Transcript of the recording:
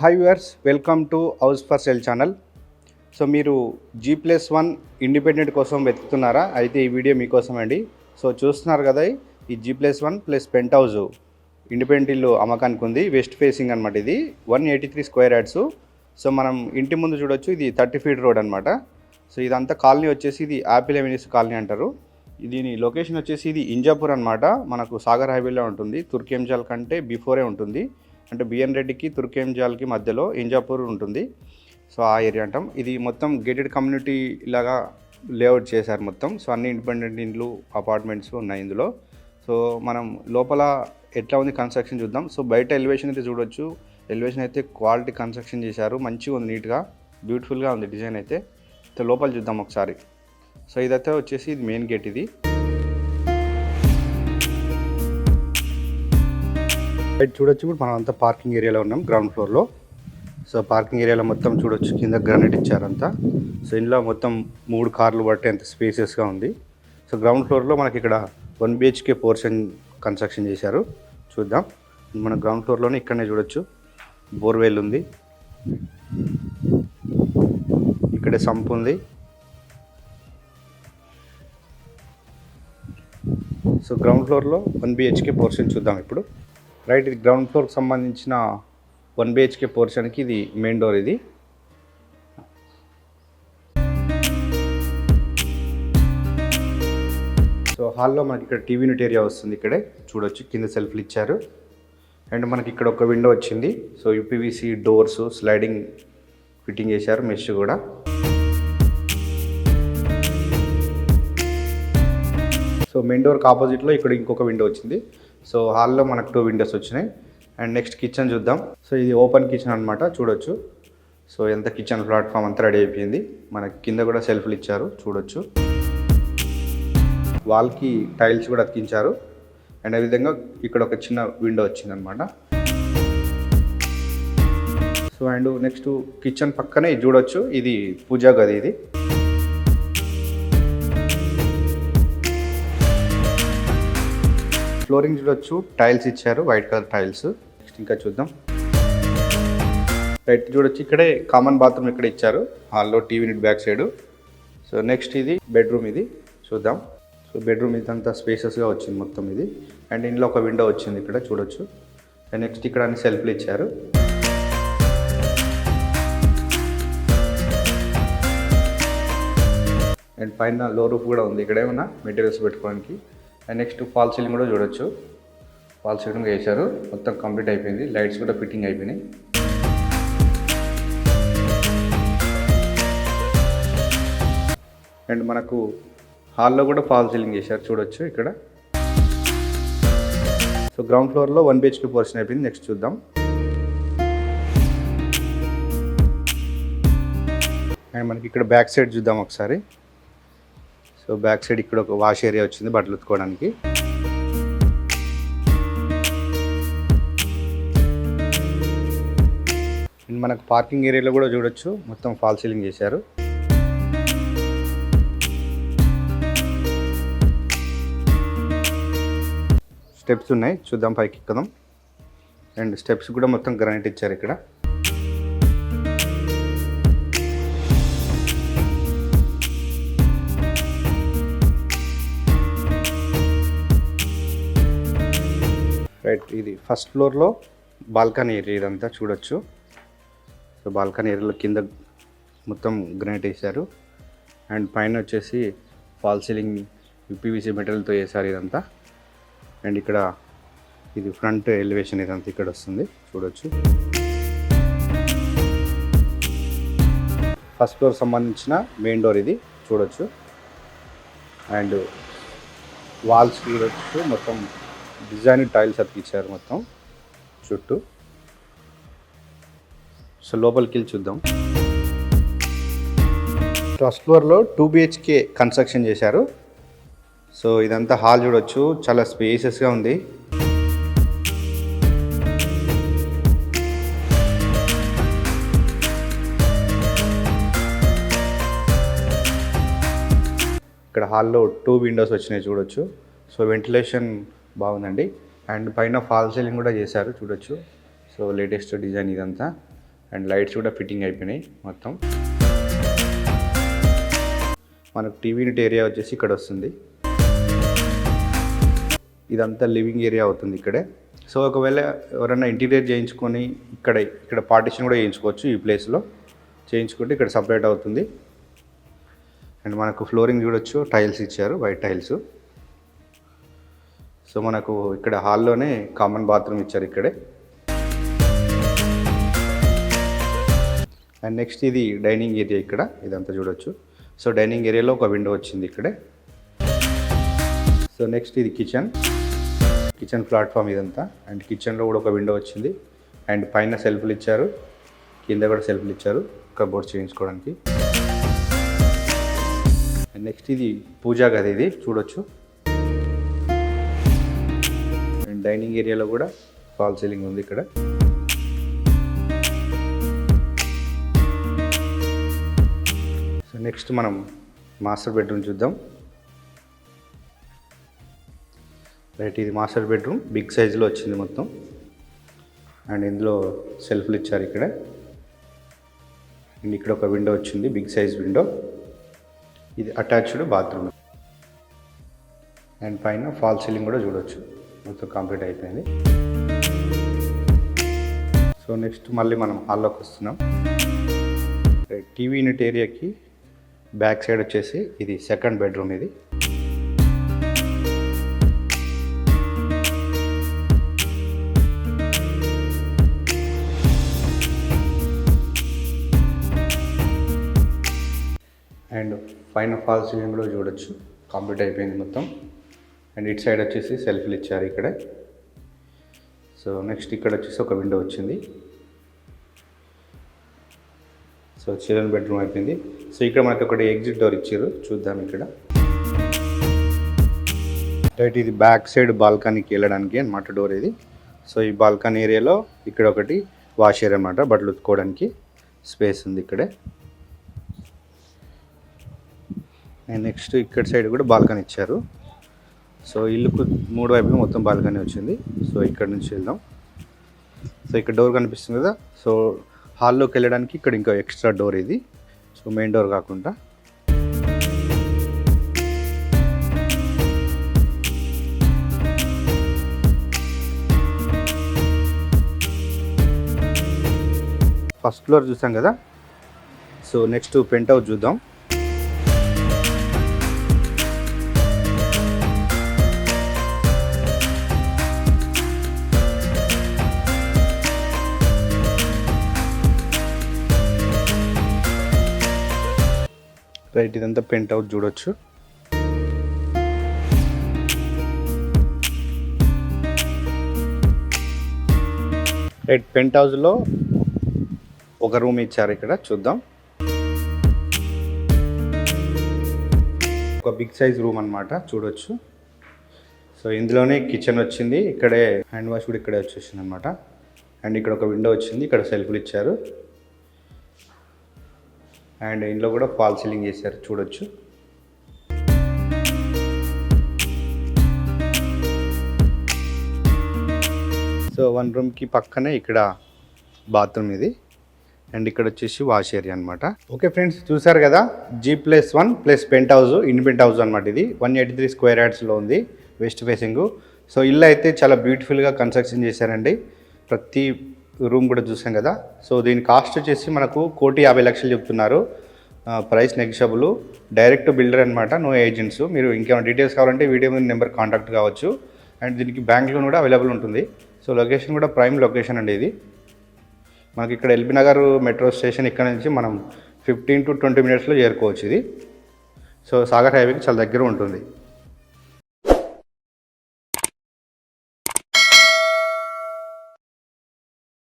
Hi viewers welcome to house for sale channel so మీరు G plus one independent కోసం వెతుకుతున్నారా? అయితే ఈ వీడియో మీకోసం అండి. సో చూస్తున్నారు కదా ఈ G plus one plus penthouse independent ఇల్లు అమ్మకానికి ఉంది. వెస్ట్ ఫేసింగ్ అనమాట ఇది. One eighty three square yards so మనం ఇంటి ముందు చూడొచ్చు ఇది థర్టీ ఫీట్ రోడ్ అనమాట సో ఇదంతా కాలనీ వచ్చేసి ఇది యాపిల్ ఎవెన్యూస్ కాలనీ అంటారు. దీని లొకేషన్ వచ్చేసి ఇది ఇంజాపూర్ అనమాట మనకు సాగర్ హైవేలో ఉంటుంది. తుర్కేంజాల్ కంటే బిఫోరే ఉంటుంది. అంటే బిఎన్ రెడ్డికి తుర్కేంజాల్కి మధ్యలో ఇంజాపూర్ ఉంటుంది. సో ఆ ఏరియా అంటాం. ఇది మొత్తం గేటెడ్ కమ్యూనిటీ లాగా లేఅవుట్ చేశారు మొత్తం. సో అన్ని ఇండిపెండెంట్ ఇండ్లు అపార్ట్మెంట్స్ ఉన్నాయి ఇందులో. సో మనం లోపల ఎట్లా ఉంది కన్స్ట్రక్షన్ చూద్దాం. సో బయట ఎలివేషన్ అయితే చూడొచ్చు. ఎలివేషన్ అయితే క్వాలిటీ కన్స్ట్రక్షన్ చేశారు. మంచిగా ఉంది నీట్గా బ్యూటిఫుల్గా ఉంది డిజైన్ అయితే లోపల చూద్దాం ఒకసారి. సో ఇదైతే వచ్చేసి ఇది మెయిన్ గేట్ ఇది. చూడొచ్చు ఇప్పుడు మనం అంతా పార్కింగ్ ఏరియాలో ఉన్నాం గ్రౌండ్ ఫ్లోర్లో సో పార్కింగ్ ఏరియాలో మొత్తం చూడొచ్చు కింద గ్రానైట్ ఇచ్చారంతా. సో ఇందులో మొత్తం మూడు కార్లు పట్టే అంత స్పేసెస్గా ఉంది. సో గ్రౌండ్ ఫ్లోర్లో మనకి ఇక్కడ వన్ బిహెచ్కే పోర్షన్ కన్స్ట్రక్షన్ చేశారు. చూద్దాం. మన గ్రౌండ్ ఫ్లోర్లోనే ఇక్కడనే చూడొచ్చు. బోర్వెల్ ఉంది. ఇక్కడే సంప్ ఉంది. సో గ్రౌండ్ ఫ్లోర్లో వన్ బిహెచ్కే పోర్షన్ చూద్దాం ఇప్పుడు. రైట్ ఇది గ్రౌండ్ ఫ్లోర్కి సంబంధించిన వన్ బిహెచ్కే పోర్షన్కి ఇది మెయిన్ డోర్ ఇది. సో హాల్లో మనకి ఇక్కడ టీవీ యూనిట్ ఏరియా వస్తుంది ఇక్కడే. చూడొచ్చు కింద సెల్ఫ్లు ఇచ్చారు. అండ్ మనకి ఇక్కడ ఒక విండో వచ్చింది. So UPVC doors sliding fitting చేశారు మెష్ కూడా. సో మెయిన్ డోర్కి ఆపోజిట్లో ఇక్కడ ఇంకొక విండో వచ్చింది. సో హాల్లో మనకు టూ విండోస్ వచ్చినాయి. అండ్ నెక్స్ట్ కిచెన్ చూద్దాం. సో ఇది ఓపెన్ కిచెన్ అనమాట చూడొచ్చు. సో ఎంత కిచెన్ ప్లాట్ఫామ్ అంతా రెడీ అయిపోయింది. మనకి కింద కూడా సెల్ఫ్లు ఇచ్చారు చూడొచ్చు. వాల్కి టైల్స్ కూడా అతికించారు. అండ్ అదేవిధంగా ఇక్కడ ఒక చిన్న విండో వచ్చిందనమాట సో అండ్ నెక్స్ట్ కిచెన్ పక్కనే చూడొచ్చు. ఇది పూజా గది ఇది. ఫ్లోరింగ్ చూడొచ్చు. టైల్స్ ఇచ్చారు వైట్ కలర్ టైల్స్ నెక్స్ట్ ఇంకా చూద్దాం. రైట్ చూడొచ్చు. ఇక్కడే కామన్ బాత్రూమ్ ఇక్కడ ఇచ్చారు. హాల్లో టీవీ నిట్ బ్యాక్ సైడ్ సో నెక్స్ట్ ఇది బెడ్రూమ్ ఇది. చూద్దాం. సో బెడ్రూమ్ ఇదంతా స్పేసెస్గా వచ్చింది మొత్తం ఇది. అండ్ ఇందులో ఒక విండో వచ్చింది ఇక్కడ చూడొచ్చు. అండ్ నెక్స్ట్ ఇక్కడ అన్ని సెల్ఫ్లు ఇచ్చారు. అండ్ పైన లో రూఫ్ కూడా ఉంది. ఇక్కడ ఏమన్నా? మెటీరియల్స్ పెట్టుకోవడానికి. అండ్ నెక్స్ట్ ఫాల్ సీలింగ్ కూడా చూడొచ్చు. ఫాల్ సీలింగ్ వేశారు. మొత్తం కంప్లీట్ అయిపోయింది. లైట్స్ కూడా ఫిట్టింగ్ అయిపోయినాయి. అండ్ మనకు హాల్లో కూడా ఫాల్ సీలింగ్ చేశారు. చూడొచ్చు ఇక్కడ. సో గ్రౌండ్ ఫ్లోర్లో వన్ బిహెచ్కే పోర్షన్ అయిపోయింది. నెక్స్ట్ చూద్దాం. అండ్ మనకి ఇక్కడ బ్యాక్ సైడ్ చూద్దాం ఒకసారి. సో బ్యాక్ సైడ్ ఇక్కడ ఒక వాష్ ఏరియా వచ్చింది బట్టలు ఉతుకోవడానికి అండ్ మనకు పార్కింగ్ ఏరియాలో కూడా చూడొచ్చు. మొత్తం ఫాల్ సీలింగ్ చేశారు. స్టెప్స్ ఉన్నాయి. చూద్దాం పైకి ఎక్కుదాం. అండ్ స్టెప్స్ కూడా మొత్తం గ్రానైట్ ఇచ్చారు ఇక్కడ. రైట్ ఇది ఫస్ట్ ఫ్లోర్లో బాల్కనీ ఏరియా ఇదంతా చూడొచ్చు. సో బాల్కనీ ఏరియాలో కింద మొత్తం గ్రానైట్ వేశారు. అండ్ పైన వచ్చేసి ఫాల్ సీలింగ్ పీవీసీ మెటీరియల్తో వేశారు ఇదంతా. అండ్ ఇక్కడ ఇది ఫ్రంట్ ఎలివేషన్ ఇదంతా ఇక్కడ వస్తుంది. చూడొచ్చు. ఫస్ట్ ఫ్లోర్ సంబంధించిన మెయిన్ డోర్ ఇది. చూడొచ్చు. అండ్ వాల్స్ చూడొచ్చు. మొత్తం డిజైన్ టైల్స్ అతికిచ్చారు మొత్తం చుట్టూ. సో లోపలికి వెళ్ళి చూద్దాం. ఫస్ట్ ఫ్లోర్లో టూ బిహెచ్కే కన్స్ట్రక్షన్ చేశారు. సో ఇదంతా హాల్ చూడొచ్చు. చాలా స్పేసెస్గా ఉంది. ఇక్కడ హాల్లో టూ విండోస్ వచ్చినాయి చూడొచ్చు. సో వెంటిలేషన్ బాగుందండి. అండ్ పైన ఫాల్ సీలింగ్ కూడా చేశారు చూడొచ్చు. సో లేటెస్ట్ డిజైన్ ఇదంతా. అండ్ లైట్స్ కూడా ఫిట్టింగ్ అయిపోయినాయి మొత్తం. మనకు టీవీ యూనిట్ ఏరియా వచ్చేసి ఇక్కడ వస్తుంది. ఇదంతా లివింగ్ ఏరియా అవుతుంది ఇక్కడే. సో ఒకవేళ ఎవరైనా ఇంటీరియర్ చేయించుకొని ఇక్కడ ఇక్కడ పార్టిషన్ కూడా చేయించుకోవచ్చు ఈ ప్లేస్లో. చేయించుకుంటే ఇక్కడ సపరేట్ అవుతుంది. అండ్ మనకు ఫ్లోరింగ్ చూడొచ్చు టైల్స్ ఇచ్చారు వైట్ టైల్స్. సో మనకు ఇక్కడ హాల్లోనే కామన్ బాత్రూమ్ ఇచ్చారు ఇక్కడే. అండ్ నెక్స్ట్ ఇది డైనింగ్ ఏరియా ఇక్కడ ఇదంతా చూడొచ్చు. సో డైనింగ్ ఏరియాలో ఒక విండో వచ్చింది ఇక్కడే. సో నెక్స్ట్ ఇది కిచెన్ కిచెన్ ప్లాట్ఫామ్ ఇదంతా. అండ్ కిచెన్లో కూడా ఒక విండో వచ్చింది. అండ్ పైన సెల్ఫ్లు ఇచ్చారు. కింద కూడా సెల్ఫ్లు ఇచ్చారు. కబోర్డ్ చేయించుకోవడానికి. అండ్ నెక్స్ట్ ఇది పూజా గది ఇది చూడొచ్చు. డైనింగ్ ఏరియాలో కూడా ఫాల్ సీలింగ్ ఉంది ఇక్కడ. సో నెక్స్ట్ మనం మాస్టర్ బెడ్రూమ్ చూద్దాం. రైట్ ఇది మాస్టర్ బెడ్రూమ్. బిగ్ సైజులో వచ్చింది మొత్తం. అండ్ ఇందులో సెల్ఫ్లు ఇచ్చారు ఇక్కడ. అండ్ ఇక్కడ ఒక విండో వచ్చింది బిగ్ సైజ్ విండో. ఇది అటాచ్డ్ బాత్రూమ్. అండ్ పైన ఫాల్ సీలింగ్ కూడా చూడవచ్చు మొత్తం కంప్లీట్ అయిపోయింది. సో నెక్స్ట్ మళ్ళీ మనం హాల్లోకి వస్తున్నాం. టీవీ యూనిట్ ఏరియాకి బ్యాక్ సైడ్ వచ్చేసి ఇది సెకండ్ బెడ్రూమ్ ఇది. అండ్ పైన ఫాల్ సీలింగ్ కూడా చూడొచ్చు. కంప్లీట్ అయిపోయింది మొత్తం. అండ్ ఇటు సైడ్ వచ్చేసి సెల్ఫ్లు ఇచ్చారు ఇక్కడ. సో నెక్స్ట్ ఇక్కడ వచ్చేసి ఒక విండో వచ్చింది. సో చిల్డ్రన్ బెడ్రూమ్ అయిపోయింది. సో ఇక్కడ మనకి ఒకటి ఎగ్జిట్ డోర్ ఇచ్చారు. చూద్దాం ఇక్కడ. రైట్ ఇది బ్యాక్ సైడ్ బాల్కనీకి వెళ్ళడానికి అనమాట డోర్ ఇది. సో ఈ బాల్కనీ ఏరియాలో ఇక్కడ ఒకటి వాష్ ఏరియా అనమాట బట్టలు ఉతుక్కోవడానికి స్పేస్ ఉంది ఇక్కడే. అండ్ నెక్స్ట్ ఇక్కడ సైడ్ కూడా బాల్కనీ ఇచ్చారు. సో ఇల్లుకు మూడు వైపులు మొత్తం బాల్కనీ వచ్చింది. సో ఇక్కడ నుంచి వెళ్దాం. సో ఇక్కడ డోర్ కనిపిస్తుంది కదా. సో హాల్లోకి వెళ్ళడానికి ఇక్కడ ఇంకా ఎక్స్ట్రా డోర్ ఇది. సో మెయిన్ డోర్ కాకుండా. ఫస్ట్ ఫ్లోర్ చూసాం కదా. సో నెక్స్ట్ పెంట్ హౌస్ చూద్దాం. రైట్ ఇదంతా పెంట్ అవుట్ చూడొచ్చు. రైట్ పెంట్ హౌస్లో ఒక రూమ్ ఇచ్చారు ఇక్కడ చూద్దాం. ఒక బిగ్ సైజ్ రూమ్ అన్నమాట చూడొచ్చు. సో ఇందులోనే కిచెన్ వచ్చింది. ఇక్కడే హ్యాండ్ వాష్ కూడా ఇక్కడే వచ్చేసింది అనమాట అండ్ ఇక్కడ ఒక విండో వచ్చింది ఇక్కడ సెల్ఫ్లు ఇచ్చారు. అండ్ ఇంట్లో కూడా ఫాల్ సీలింగ్ చేశారు చూడొచ్చు. సో వన్ రూమ్కి పక్కనే ఇక్కడ బాత్రూమ్ ఇది. అండ్ ఇక్కడ వచ్చేసి వాష్ ఏరియా అనమాట ఓకే ఫ్రెండ్స్ చూసారు కదా? G plus one plus penthouse independent house అనమాట ఇది. వన్ ఎయిటీ త్రీ స్క్వేర్ యార్డ్స్లో ఉంది వెస్ట్ ఫేసింగ్. సో ఇల్లు అయితే చాలా బ్యూటిఫుల్గా కన్స్ట్రక్షన్ చేశారండి. ప్రతి రూమ్ కూడా చూసాం కదా. సో దీని కాస్ట్ వచ్చేసి మనకు కోటి యాభై లక్షలు చెప్తున్నారు. ప్రైస్ నెగిషబుల్ డైరెక్ట్ బిల్డర్ అనమాట నో ఏజెంట్స్ మీరు ఇంకేమైనా డీటెయిల్స్ కావాలంటే వీడియో మీద నెంబర్ కాంటాక్ట్ కావచ్చు. అండ్ దీనికి బ్యాంక్ లోన్ కూడా అవైలబుల్ ఉంటుంది. సో లొకేషన్ కూడా ప్రైమ్ లొకేషన్ అండి ఇది. మనకి ఇక్కడ ఎల్బీ నగర్ మెట్రో స్టేషన్ ఇక్కడ నుంచి మనం ఫిఫ్టీన్ టు ట్వంటీ మినిట్స్లో చేరుకోవచ్చు ఇది. సో సాగర్ హైవేకి చాలా దగ్గర ఉంటుంది.